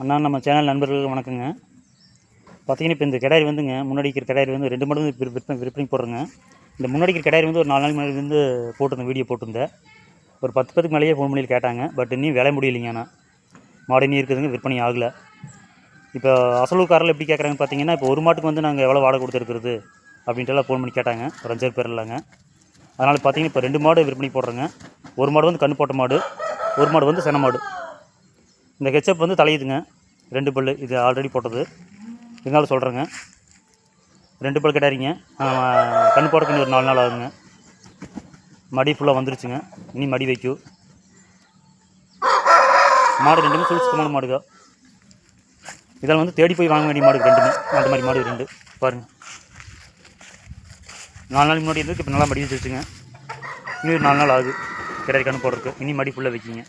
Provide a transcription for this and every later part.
அண்ணா நம்ம சேனல் நண்பர்கள் வணக்கங்க. பார்த்தீங்கன்னா இப்போ இந்த கிடாரி வந்துங்க முன்னாடி இருக்கிற கிடாரி வந்து ரெண்டு மடங்கு விற்ப- விற்பனை விற்பனை போடுறேங்க. இந்த முன்னாடி இருக்கிற கிடாரி வந்து ஒரு நாலு நாள் முன்னாடி வந்து போட்டிருந்தேன் வீடியோ போட்டிருந்தேன் ஒரு பத்து பத்துக்கு மேலேயே ஃபோன் பண்ணி கேட்டாங்க பட் இன்னும் விலை முடியலைங்க ஆனால் மாடு இன்னும் இருக்குதுங்க விற்பனை ஆகலை. இப்போ அசலூர்காரில் எப்படி கேட்குறாங்கன்னு பார்த்தீங்கன்னா இப்போ ஒரு மாட்டுக்கு வந்து நாங்கள் எவ்வளோ வாடகை கொடுத்துருக்குறது அப்படின்ட்டுலாம் ஃபோன் பண்ணி கேட்டாங்க. ஒரு அஞ்சாறு பேர் இல்லைங்க. அதனால் பார்த்தீங்கன்னா இப்போ ரெண்டு மாடு விற்பனை போடுறேங்க. ஒரு மாடு வந்து கண்ணு போட்ட மாடு ஒரு மாடு வந்து சென மாடு. இந்த கெச்சப் வந்து தலையுதுங்க ரெண்டு பல்லு இது ஆல்ரெடி போட்டது. இருந்தாலும் சொல்கிறேங்க ரெண்டு பல் கிடாரிங்க. கண் போடுறதுக்கு இன்னும் ஒரு நாலு நாள் ஆகுங்க மடி ஃபுல்லாக வந்துருச்சுங்க. இனி மடி வைக்கும் மாடு ரெண்டுமே சுழி சுத்தமான மாடுங்க. இதெல்லாம் வந்து தேடி போய் வாங்க வேண்டிய மாடு ரெண்டுமே. அந்த மாதிரி மாடு ரெண்டு. பாருங்கள் நாலு நாள் முன்னாடி இருந்து இப்போ நல்லா மடி வச்சுருச்சுங்க. இன்னும் ஒரு நாலு நாள் ஆகுது. கிடாரி கண் போடுறதுக்கு. இனி மடி ஃபுல்லாக வைக்கிங்க.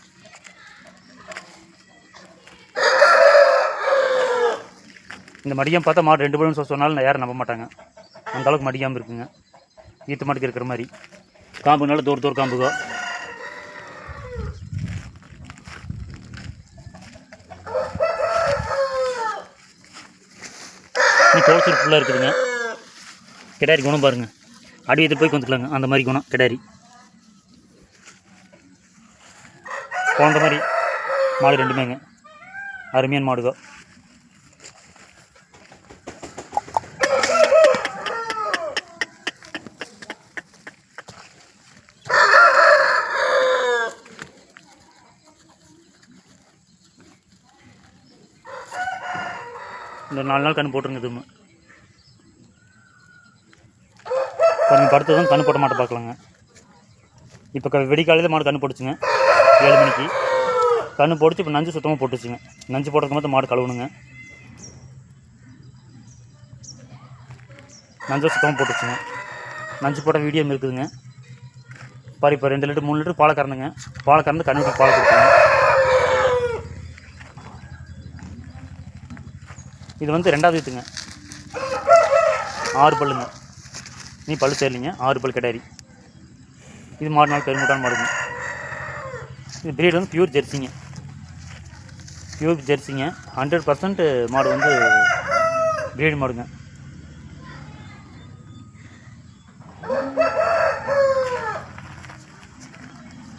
இந்த மடியம் பார்த்தா மாடு ரெண்டு பேரும் சொன்னாலும் நான் யாரும் நம்ப மாட்டாங்க. அந்த அளவுக்கு மடியாமல் இருக்குங்க. ஈத்து மாட்டுக்கு இருக்கிற மாதிரி. காம்புனால தூர தூர காம்புகோ. நீ ஃபுல்லாக இருக்குதுங்க. கிடாரி குணம் பாருங்க. அடி எடுத்து போய் வந்துக்கலாங்க அந்த மாதிரி குணம் கிடாரி. குழந்த மாதிரி மாடு ரெண்டுமேங்க. அருமையான மாடுகோ. இந்த நாலு நாள் கண் போட்டுருங்க திரும்ப கொஞ்சம் படுத்து தான் கண்ணு போட்ட மாட்டை பார்க்கலாங்க. இப்போ க வெடிக்காலையில் மாடு கண் போட்டுச்சுங்க. ஏழு மணிக்கு. கண் போட்டுச்சு இப்போ நஞ்சு சுத்தமாக போட்டுச்சுங்க. நஞ்சு போடுறதுக்கு மட்டும் மாடு கழுவுணுங்க. நஞ்சு சுத்தமாக போட்டுச்சுங்க. நஞ்சு போட்ட வீடியோ இருக்குதுங்க. பாரு இப்போ ரெண்டு லிட்டர் மூணு லிட்டர் பாலை கறந்துங்க. பாலை கறந்து கண்ணுக்கு பால் கொடுத்துங்க இது வந்து ரெண்டாவது இதுங்க. ஆறு பல்லுங்க. நீ பல் சேரலிங்க ஆறு பல் கிடாரி. இது மாடு நாள் பெருமுட்டான மாடுங்க. இது பிரீடு வந்து பியூர் ஜெர்சிங்க. பியூர் ஜெர்சிங்க. ஹண்ட்ரட் பர்சன்ட் மாடு வந்து பிரீடு மாடுங்க.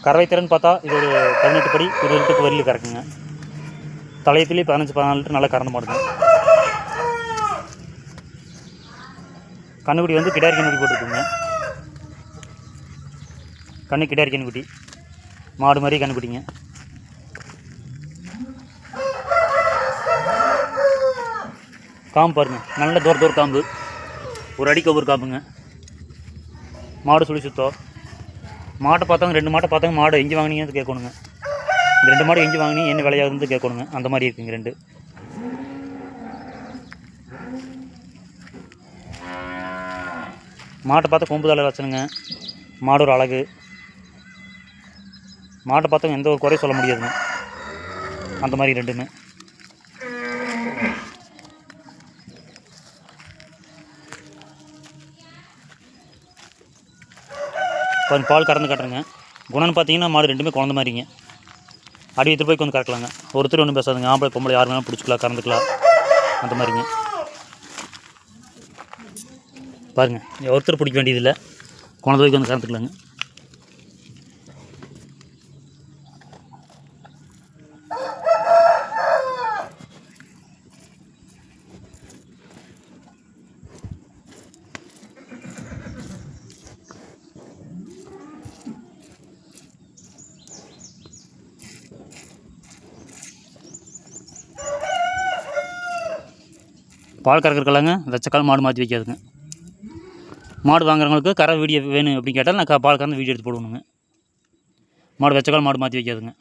கறவை திறன் பார்த்தா இது ஒரு பதினெட்டு படி இருபது லிட்டருக்கு வரையிலும் கறக்குங்க. தலையத்துலேயே பதினஞ்சு பதினாலு லிட்டர் நல்லா கறந்து மாடுங்க. கண்ணுக்குட்டி வந்து கிடாரி கண்ணுக்குட்டி போட்டிருக்குங்க. கண்ணு கிடாரி கண்ணுக்குட்டி. மாடு மாதிரி கண்ணுக்குட்டிங்க. காம்பு பாருங்க. நல்ல தூர தூர காம்பு. ஒரு அடிக்கு ஒவ்வொரு காம்புங்க. மாடு சுழி சுத்தம். மாட்டை பார்த்தவங்க ரெண்டு மாட்டை பார்த்தாங்க மாடு எங்கே வாங்கினீங்கன்னு கேட்கணுங்க. இந்த ரெண்டு மாடு எங்கே வாங்கினீங்க என்ன விலையாகுதுன்னு கேட்கணுங்க. அந்த மாதிரி இருக்குங்க ரெண்டு. மாட்டை பார்த்தா கொம்பு தலை வச்சுனுங்க. மாடு ஒரு அழகு. மாட்டை பார்த்தா எந்த ஒரு குறையும் சொல்ல முடியாதுங்க. அந்த மாதிரி ரெண்டுமே. கொஞ்சம் பால் கறந்து கட்டுறேங்க. குணம்னு பார்த்தீங்கன்னா மாடு ரெண்டுமே குழந்த மாதிரிங்க. அடி எடுத்து போய் கொஞ்சம் கறக்கலாங்க. ஒருத்தர் ஒன்றும் பேசாதுங்க. ஆம்பளை பொம்பளை யார் வேணாலும் பிடிச்சிக்கலாம் கறந்துக்கலாம். அந்த மாதிரிங்க. பாருங்க ஒருத்தர் பிடிக்க வேண்டியதில்லை. குழந்தை வரைக்கும் வந்து கலந்துக்கலாங்க. பால் கறக்கிறக்கலாங்க லட்சக்கால் மாடு மாற்றி வைக்காதுங்க மாடு வாங்குறவங்களுக்கு கரை வீடியோ வேணும் அப்படின்னு கேட்டால் நான் க- பால் கறந்து வீடியோ எடுத்து போடுவேனுங்க. மாடு வச்சக்கால் மாடு மாற்றி வைக்காதுங்க.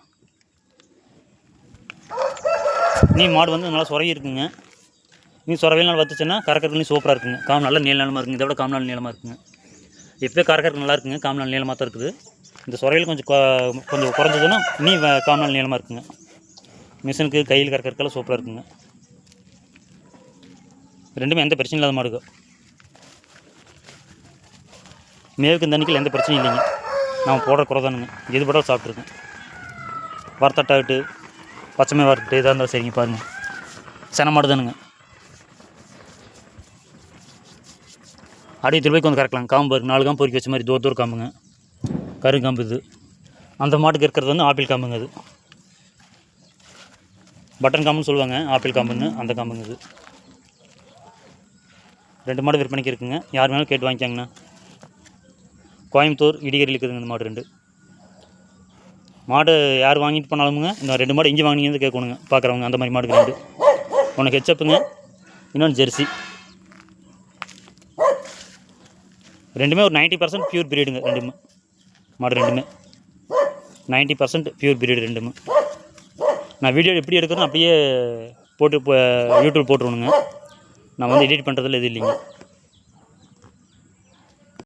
நீ மாடு வந்து நல்லா சுரகி இருக்குங்க. நீ சுரவையில் நாள் வத்துச்சுன்னா கறக்கிறதுலையும் சூப்பராக இருக்குங்க. காம் நல்லா நீள நிலமாக இருக்குங்க. இதை விட காம் நாள் நீளமாக இருக்குங்க. எப்போயே கறக்கறதுக்கு நல்லா இருக்குங்க. காம் நாள் நீளமாக தான் இருக்குது. இந்த சுரையில் கொஞ்சம் கொ- கொஞ்சம் குறைஞ்சதுன்னா நீ காம் நாள் நீளமாக இருக்குங்க. மிஷினுக்கு கையில் கறக்கறதுக்கெல்லாம் சூப்பராக இருக்குங்க. ரெண்டுமே எந்த பிரச்சனையும் இல்லாத மாடுக்கு மேவுக்கு இந்த அன்னைக்கு எந்த பிரச்சனையும் இல்லைங்க. நான் போடுற குறை தானுங்க. எது போட்டாலும் சாப்பிட்ருக்கேன் வறுத்தட்டாகட்டு பச்சைமே வறுத்துட்டு இதாக இருந்தாலும் சரிங்க பாருங்கள் சென மாடு தானுங்க. அப்படியே திருப்பி வந்து கறக்கலாம். காம்பு இருக்குது நாலு காம்பு பொறுக்கி வச்ச மாதிரி தூர தூர காம்புங்க. கருங்காம்பு இது. அந்த மாட்டுக்கு இருக்கிறது வந்து ஆப்பிள் காம்புங்க அது. பட்டன் காம்புன்னு சொல்லுவாங்க. ஆப்பிள் காம்புன்னு அந்த காம்புங்க இது. ரெண்டு மாடு விற்பனைக்கு இருக்குங்க. யார் வேணாலும் கேட்டு வாங்கிக்காங்கண்ணா. கோயம்புத்தூர் இடிகரியில் இருக்குதுங்க இந்த மாடு ரெண்டு. மாடு யார் வாங்கிட்டு போனாலுமுங்க இந்த ரெண்டு மாடு இங்கே வாங்கினீங்கன்னு கேட்கணுங்க பார்க்குறவங்க அந்த மாதிரி மாடு ரெண்டு. ஒன்று ஹெச்சப்புங்க இன்னொன்று ஜெர்சி. ரெண்டுமே ஒரு நைன்ட்டி பர்சன்ட் பியூர் பிரீடுங்க ரெண்டுமே. மாடு ரெண்டுமே. நைன்ட்டி பர்சன்ட் பியூர் பிரீடு ரெண்டுமே. நான் வீடியோ எப்படி எடுக்கிறேனோ அப்படியே போட்டு இப்போ யூடியூப் போட்டுருணுங்க நான் வந்து எடிட் பண்ணுறதுல இது இல்லைங்க.